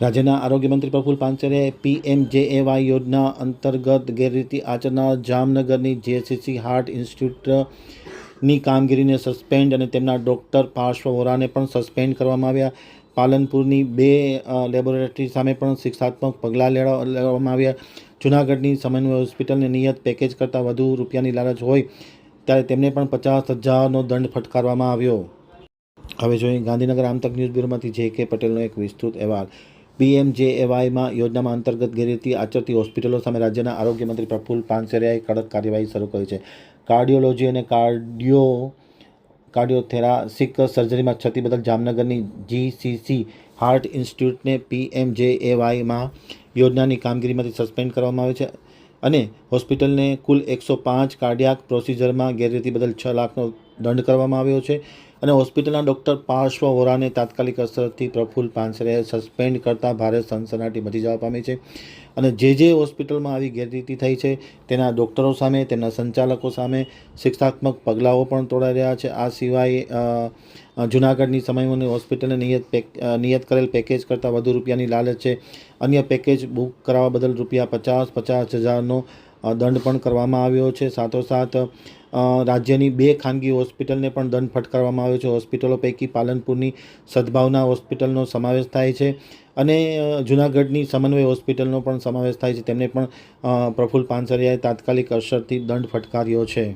રાજ્યના આરોગ્ય મંત્રી પ્રફુલ પાનસરેએ પીએમજેએવાય યોજના અંતર્ગત ગેરરીતિ આચરનાર જામનગરની જેસીસી હાર્ટ ઇન્સ્ટિટ્યૂટની કામગીરીને સસ્પેન્ડ અને તેમના ડૉક્ટર પાર્શ્વ વોરાને પણ સસ્પેન્ડ કરવામાં આવ્યા. પાલનપુરની બે લેબોરેટરી સામે પણ શિક્ષાત્મક પગલાં લેવા, લેવામાં આવ્યા. જૂનાગઢની સમન્વય હોસ્પિટલને નિયત પેકેજ કરતાં વધુ રૂપિયાની લાલચ હોય ત્યારે તેમને પણ પચાસ હજારનો દંડ ફટકારવામાં આવ્યો. હવે જોઈએ ગાંધીનગર આમતક ન્યૂઝ બ્યુરોમાંથી જે કે પટેલનો એક વિસ્તૃત અહેવાલ. પીએમજેએવાયમાં યોજનામાં અંતર્ગત ગેરરીતિ આચરતી હોસ્પિટલો સામે રાજ્યના આરોગ્ય મંત્રી પ્રફુલ પાનસેરિયાએ કડક કાર્યવાહી શરૂ કરી છે. કાર્ડિયોલોજી અને કાર્ડિયો, કાર્ડિયોથેરાસિક સર્જરીમાં ક્ષતિ બદલ જામનગરની જીસીસી હાર્ટ ઇન્સ્ટિટ્યૂટને પીએમજેએવાયમાં યોજનાની કામગીરીમાંથી સસ્પેન્ડ કરવામાં આવે છે અને હોસ્પિટલને કુલ એકસો પાંચ કાર્ડિયાક પ્રોસિજરમાં ગેરરીતિ બદલ છ લાખનો દંડ કરવામાં આવ્યો છે અને હોસ્પિટલના ડૉક્ટર પાર્શ્વ વોરાને તાત્કાલિક અસરથી પ્રફુલ્લ પાનસરેએ સસ્પેન્ડ કરતાં ભારે સનસનાટી મચી જવા પામી છે અને જે જે હોસ્પિટલમાં આવી ગેરરીતિ થઈ છે તેના ડૉક્ટરો સામે, તેમના સંચાલકો સામે શિક્ષાત્મક પગલાઓ પણ તોડાઈ રહ્યા છે. આ સિવાય જૂનાગઢની સમયની હોસ્પિટલને નિયત પેક નિયત કરેલ પેકેજ કરતાં વધુ રૂપિયાની લાલચ છે. અન્ય પેકેજ બુક કરાવવા બદલ રૂપિયા પચાસ પચાસ હજારનો દંડ પણ કરવામાં આવ્યો છે. સાથોસાથ રાજ્યની બે ખાનગી હોસ્પિટલને પણ દંડ ફટકારવામાં આવ્યો છે. હોસ્પિટલો પૈકી પાલનપુરની સદભાવના હોસ્પિટલનો સમાવેશ થાય છે અને જૂનાગઢની સમન્વય હોસ્પિટલનો પણ સમાવેશ થાય છે. તેમને પણ પ્રફુલ પાનસરિયાએ તાત્કાલિક અસરથી દંડ ફટકાર્યો છે.